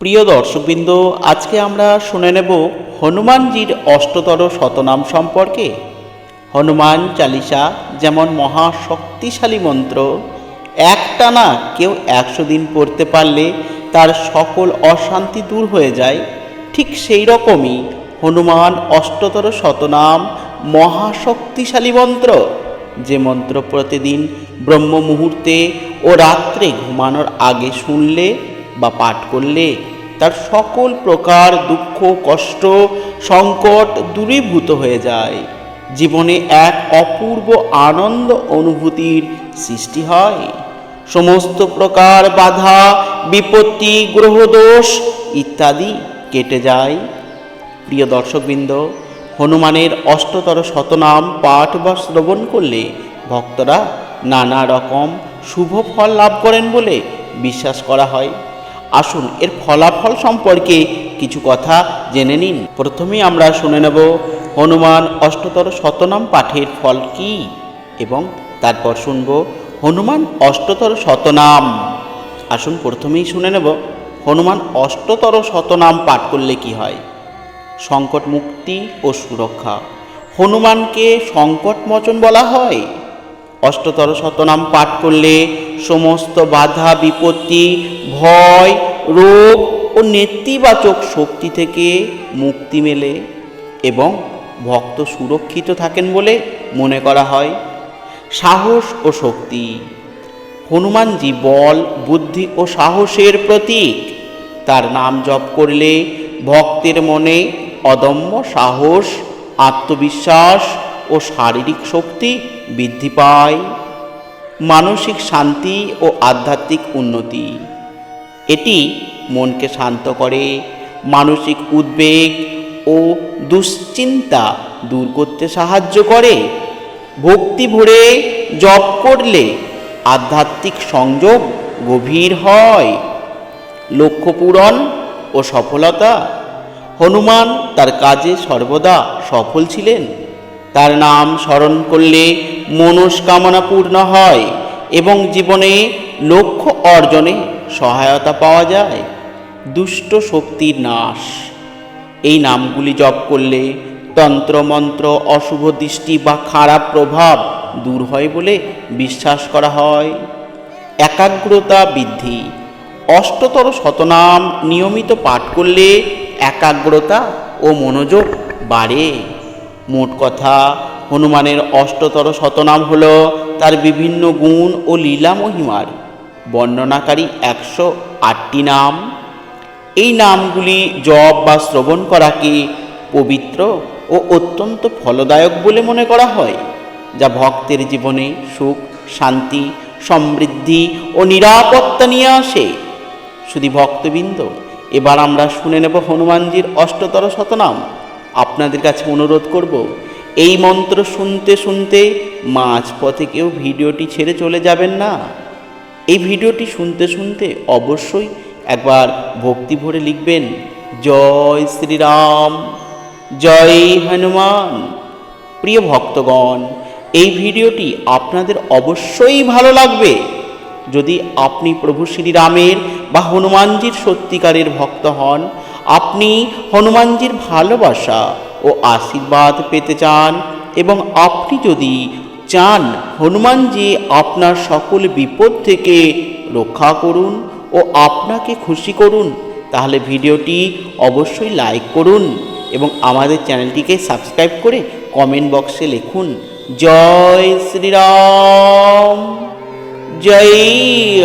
প্রিয় দর্শকবৃন্দ, আজকে আমরা শুনে নেব হনুমানজির অষ্টতর শতনাম সম্পর্কে। হনুমান চালিসা যেমন মহা শক্তিশালী মন্ত্র, একটানা কেউ একশো দিন পড়তে পারলে তার সকল অশান্তি দূর হয়ে যায়। ঠিক সেই রকমই হনুমান অষ্টতর শতনাম মহাশক্তিশালী মন্ত্র। যে মন্ত্র প্রতিদিন ব্রহ্ম মুহূর্তে ও রাত্রে ঘুমানোর আগে শুনলে বা পাঠ করলে তার সকল প্রকার দুঃখ, কষ্ট, সংকট দূরীভূত হয়ে যায়। জীবনে এক অপূর্ব আনন্দ অনুভূতির সৃষ্টি হয়। সমস্ত প্রকার বাধা, বিপত্তি, গ্রহদোষ ইত্যাদি কেটে যায়। প্রিয় দর্শকবৃন্দ, হনুমানের অষ্টতর শতনাম পাঠ বা শ্রবণ করলে ভক্তরা নানা রকম শুভ ফল লাভ করেন বলে বিশ্বাস করা হয়। আসুন, এর ফলাফল সম্পর্কে কিছু কথা জেনে নিন। প্রথমেই আমরা শুনে নেব, হনুমান অষ্টতর শতনাম পাঠের ফল কি? এবং তারপর শুনব, হনুমান অষ্টতর শতনাম। আসুন, প্রথমেই শুনে নেব, হনুমান অষ্টতর শতনাম পাঠ করলে কি হয়? সংকট মুক্তি ও সুরক্ষা। হনুমানকে সংকটমোচন বলা হয়। অষ্টতর শতনাম পাঠ করলে সমস্ত বাধা, বিপত্তি, ভয়, রোগ ও নেতিবাচক শক্তি থেকে মুক্তি মেলে এবং ভক্ত সুরক্ষিত থাকেন বলে মনে করা হয়। সাহস ও শক্তি। হনুমানজি বল, বুদ্ধি ও সাহসের প্রতীক। তার নাম জপ করলে ভক্তের মনে অদম্য সাহস, আত্মবিশ্বাস ও শারীরিক শক্তি বৃদ্ধি পায়। মানসিক শান্তি ও আধ্যাত্মিক উন্নতি। এটি মনকে শান্ত করে, মানসিক উদ্বেগ ও দুশ্চিন্তা দূর করতে সাহায্য করে। ভক্তি ভরে জপ করলে আধ্যাত্মিক সংযোগ গভীর হয়। লক্ষ্য পূরণ ও সফলতা। হনুমান তার কাজে সর্বদা সফল ছিলেন। তার নাম স্মরণ করলে মনস্কামনা পূর্ণ হয় এবং জীবনে লক্ষ্য অর্জনে সহায়তা পাওয়া যায়। দুষ্ট শক্তির নাশ। এই নামগুলি জপ করলে তন্ত্রমন্ত্র, অশুভ দৃষ্টি বা খারাপ প্রভাব দূর হয় বলে বিশ্বাস করা হয়। একাগ্রতা বৃদ্ধি। অষ্টতর শতনাম নিয়মিত পাঠ করলে একাগ্রতা ও মনোযোগ বাড়ে। মোট কথা হনুমানের অষ্টতর শতনাম হল তার বিভিন্ন গুণ ও লীলা মহিমার। বর্ণনাকারী একশো আটটি নাম। এই নামগুলি জপ বা শ্রবণ করাকে পবিত্র ও অত্যন্ত ফলদায়ক বলে মনে করা হয়, যা ভক্তের জীবনে সুখ, শান্তি, সমৃদ্ধি ও নিরাপত্তা নিয়ে আসে। শুধু ভক্তবৃন্দ, এবার আমরা শুনে নেব হনুমানজির অষ্টতর শতনাম। আপনাদের কাছে অনুরোধ করব এই মন্ত্র শুনতে শুনতে মাঝপথে কেউ ভিডিওটি ছেড়ে চলে যাবেন না। এই ভিডিওটি শুনতে শুনতে অবশ্যই একবার ভক্তি ভরে লিখবেন, জয় শ্রীরাম, জয় হনুমান। প্রিয় ভক্তগণ, এই ভিডিওটি আপনাদের অবশ্যই ভালো লাগবে। যদি আপনি প্রভু শ্রীরামের বা হনুমানজির সত্যিকারের ভক্ত হন, আপনি হনুমানজির ভালোবাসা ও আশীর্বাদ পেতে চান এবং আপনি যদি চান হনুমানজি আপনার সকল বিপদ থেকে রক্ষা করুন ও আপনাকে খুশি করুন, তাহলে ভিডিওটি অবশ্যই লাইক করুন এবং আমাদের চ্যানেলটিকে সাবস্ক্রাইব করে কমেন্ট বক্সে লিখুন, জয় শ্রীরাম, জয়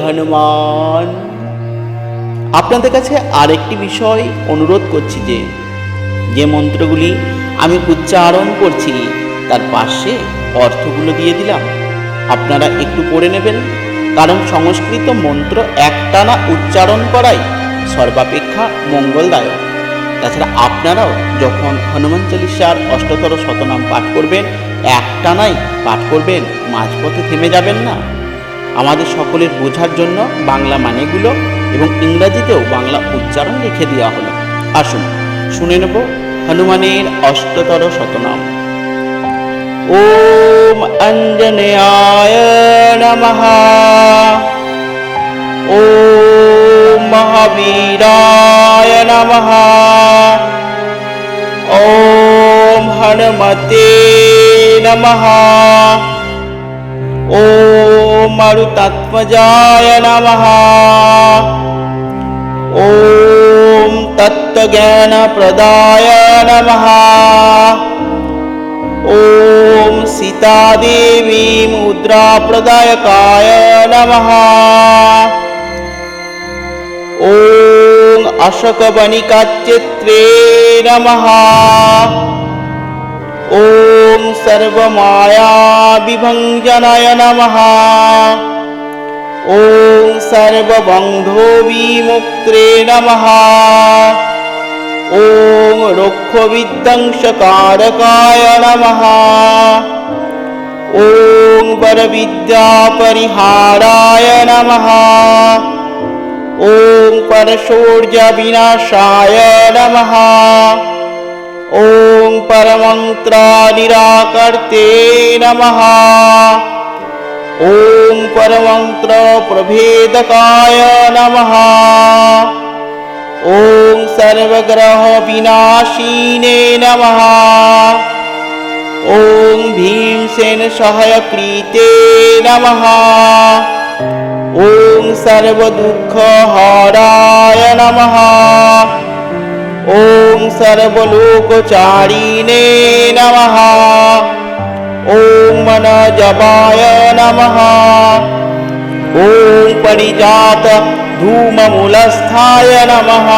হনুমান। আপনাদের কাছে আরেকটি বিষয় অনুরোধ করছি যে যে মন্ত্রগুলি আমি উচ্চারণ করছি, তার পাশে অর্থগুলো দিয়ে দিলাম। আপনারা একটু পড়ে নেবেন। কারণ সংস্কৃত মন্ত্র একটানা উচ্চারণ করাই সর্বাপেক্ষা মঙ্গলদায়ক। তাছাড়া আপনারাও যখন হনুমান চালিসার অষ্টতর শতনাম পাঠ করবেন, একটানাই পাঠ করবেন, মাঝপথে থেমে যাবেন না। আমাদের সকলের বোঝার জন্য বাংলা মানেগুলো এবং ইংরাজিতেও বাংলা উচ্চারণ লিখে দেওয়া হলো। আসুন। শুনে নেব হনুমানের অষ্টতর শতনাম। ওম অঞ্জনেয়ায় নমঃ। ওম মহাবীরায় নমঃ। ওম হনুমতে নম। ও মরুতাত্মজায় নম। ও ॐ तत्त्वज्ञानप्रदाय नमः ॐ सीतादेवी मुद्राप्रदायकाय नमः। ॐ अशोकवनिकाचित्रे नमः। ॐ सर्वमायाविभञ्जनाय नमः ॐ सर्वबन्धोविमुक्त्रे नमः। ॐ रुक्षविध्वंसकारकाय नमः। ॐ वरविद्यापरिहाराय नमः। ॐ परशौर्यविनाशाय नमः। ॐ परमन्त्रनिराकर्ते नमः ॐ परमन्त्रप्रभेदकाय नमः। ॐ सर्वग्रहविनाशिने नमः। ॐ भीमसेनसहायकृते नमः। ॐ सर्वदुःखहराय नमः। ॐ सर्वलोकचारिणे नमः ॐ मनजपाय नमः। ॐ परिजात धूममूलस्थाय नमः।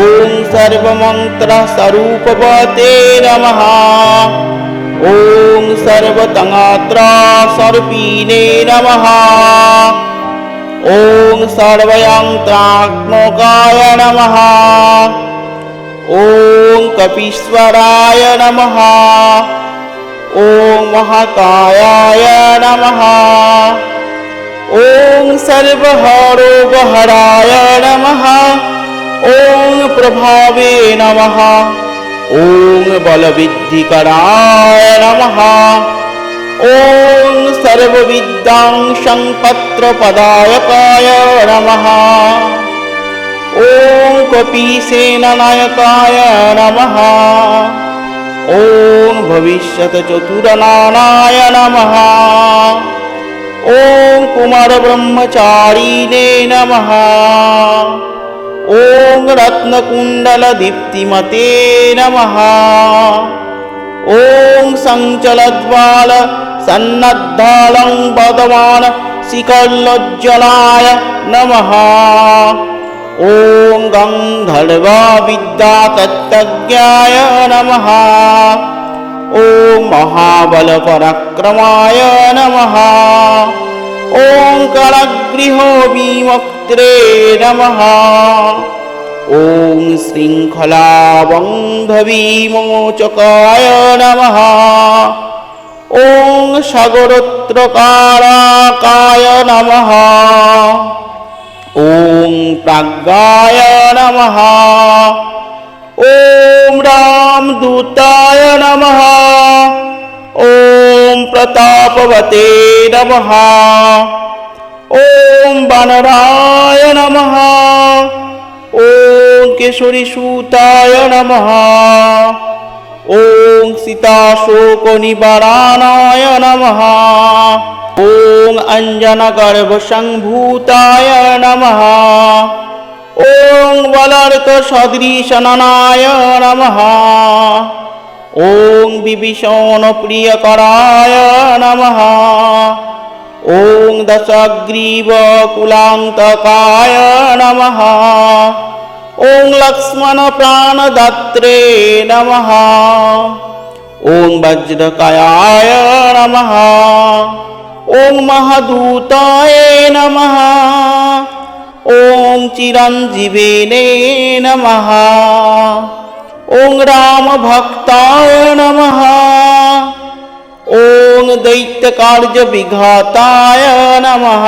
ॐ सर्वमन्त्रस्वरूपवते नमः। ॐ सर्वतङ्गात्रास्वरूपिणे नमः। ॐ सर्वयन्त्रात्मकाय नमः। ॐ कपीश्वराय नमः ॐ महाकायाय नमः। ॐ सर्वहरोगहराय नमः। ॐ प्रभावे नमः। ॐ बलविद्धिकराय नमः। ॐ सर्वविद्यां पत्रपदायकाय नमः। ॐ कपीसेननायकाय नमः ॐ भविष्यतचतुरनानाय नमः। ॐ कुमारब्रह्मचारिणे नमः। ॐ रत्नकुण्डलदीप्तिमते नमः। ॐ सञ्चलद्वाल सन्नद्धालं भगवान् शिखल्लोज्ज्वलाय नमः ॐ गन्धर्वविद्यातत्त्वज्ञाय नमः ॐ महाबलपराक्रमाय नमः ॐ करगृहो विमुक्त्रे नमः ॐ शृङ्खलाबन्धविमोचकाय नमः ॐ सागरोत्त्रकाराकाय नमः ॐ प्राज्ञाय नमः ॐ रामदूताय नमः ॐ प्रतापवते नमः ॐ वानराय नमः ॐ केशरीसूताय नमः ॐ सीताशोकनिवारणाय नमः ॐ अञ्जनगर्भसम्भूताय नमः ॐ वलर्कसदृशननाय नमः ॐ विभीषणप्रियकराय नमः ॐ दशग्रीवकुलान्तकाय नमः ॐ लक्ष्मणप्राणदात्रे नमः ॐ वज्रकायाय नमः ॐ महादूताय नमः ॐ चिरञ्जीवेने नमः ॐ रामभक्ताय नमः ॐ दैत्यकार्यविघाताय नमः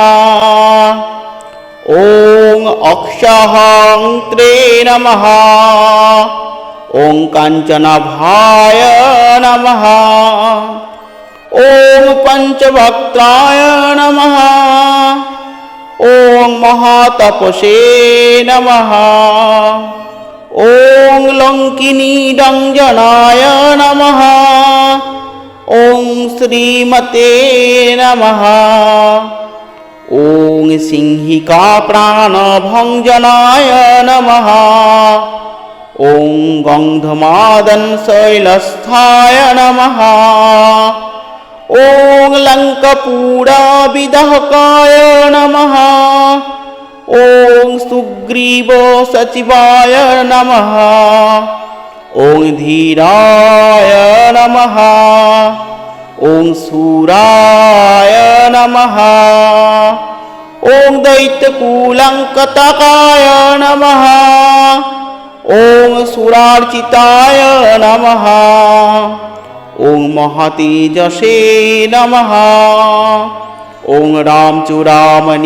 ॐ अक्षहान्त्रे नमः ॐ काञ्चनभाय नमः ॐ पञ्चभक्ताय नमः ॐ महातपसे नमः ॐ लङ्किनी रञ्जनाय नमः ॐ श्रीमते नमः ॐ सिंहिका प्राणभञ्जनाय नमः ॐ गन्धमादन शैलस्थाय नमः ॐ लङ्कपूराविदहकाय नमः ॐ सुग्रीव सचिवाय नमः ॐ धीराय नमः ॐ सूराय नमः ॐ दैत्यकूलङ्कतकाय नमः ॐ सुरार्चिताय नमः ॐ महतेजसे नमः ॐ रामचूडामणिप्रदाय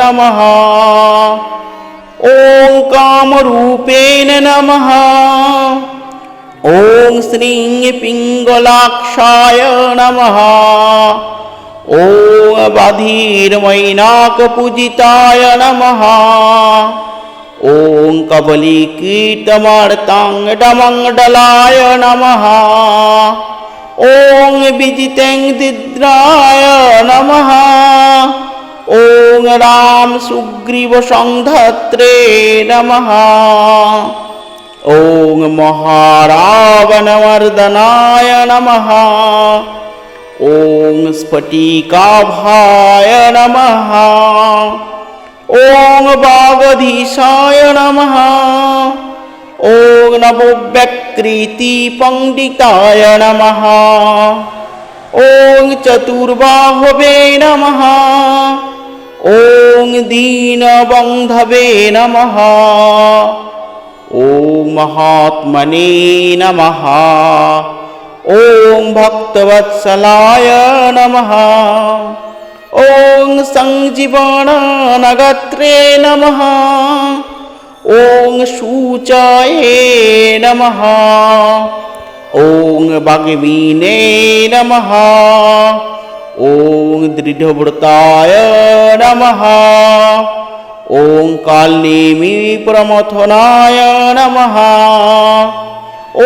नमः ॐ कामरूपेण नमः ॐ श्रीं पिङ्गलाक्षाय नमः ॐ बधिर्मैनाकपूजिताय नमः ওং কবলি কীটমর্তং ডমঙ্গলায় নমঃ। ওং বিজিতেং দিদ্রায় নমঃ। ওং রাম সুগ্রীব সংধত্রে নমঃ। ওং মহারাবণমর্দনায় নমঃ। ওং স্ফটিকাভায় নমঃ। ॐ वागधीशाय नमः ॐ नवव्यक्रीतिपण्डिताय नमः ॐ चतुर्बाहवे नमः ॐ दीनबन्धवे नमः ॐ महात्मने नमः ॐ भक्तवत्सलाय नमः ॐ सञ्जीवननगत्रे नमः ॐ शूचाये नमः ॐ भगवीने नमः ॐ दृढव्रताय नमः ॐ कालनेमिप्रमथनाय नमः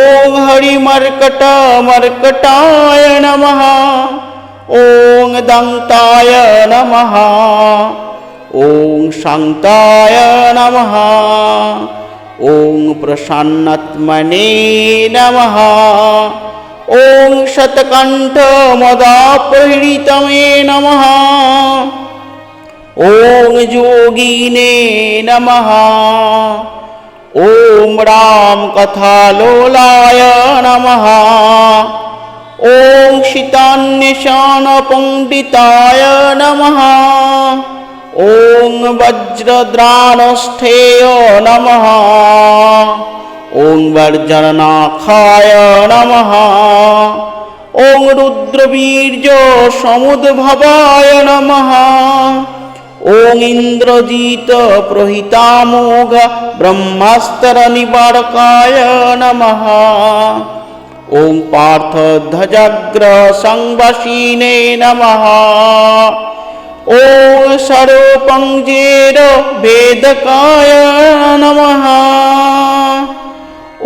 ॐ हरिमर्कटमर्कटाय नमः ॐ दन्ताय नमः ॐ शान्ताय नमः ॐ प्रसन्नात्मने नमः ॐ शतकण्ठमदाप्रहृतमे नमः ॐ योगिने नमः ॐ रामकथालोलाय नमः ॐ शितान्यशानपण्डिताय नमः ॐ वज्रद्रानष्ठेय नमः ॐ वर्जननाखाय नमः ॐ रुद्रवीर्यसमुद्भवाय नमः ॐ इन्द्रजितप्रहितामोघ ब्रह्मास्तरनिवारकाय नमः ॐ पार्थध्वजग्रसंवशिने नमः ॐ सर्वपङ्जेर भेदकाय नमः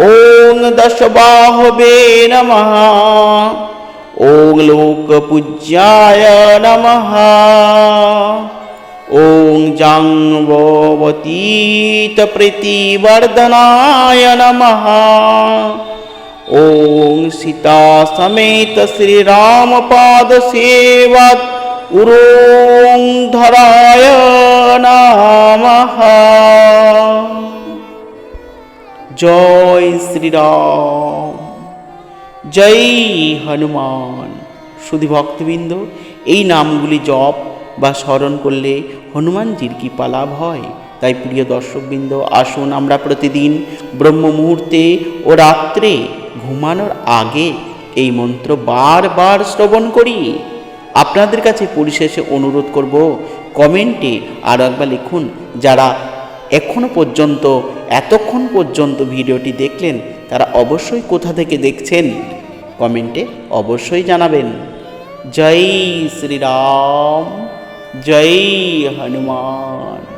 ॐ दशबाहवे नमः ॐ लोकपूज्याय नमः ॐ जाङ्गवतीतप्रीतिवर्धनाय नमः ॐ सीतासमेत श्रीरामपादसेवत् उरों धराय नमः জয় শ্রীরাম জয় হনুমান শুধু ভক্তবৃন্দ এই নামগুলি জপ বা স্মরণ করলে হনুমানজির কৃপা লাভ হয় তাই প্রিয় দর্শকবৃন্দ আসুন আমরা প্রতিদিন ব্রহ্ম মুহূর্তে ও রাত্রে ঘুমানোর আগে এই মন্ত্র বারবার শ্রবণ করি। আপনাদের কাছে পরিশেষে অনুরোধ করব, কমেন্টে আরও একবার লিখুন, যারা এখনও পর্যন্ত, এতক্ষণ পর্যন্ত ভিডিওটি দেখলেন, তারা অবশ্যই কোথা থেকে দেখছেন, কমেন্টে অবশ্যই জানাবেন। জয় শ্রীরাম, জয় হনুমান।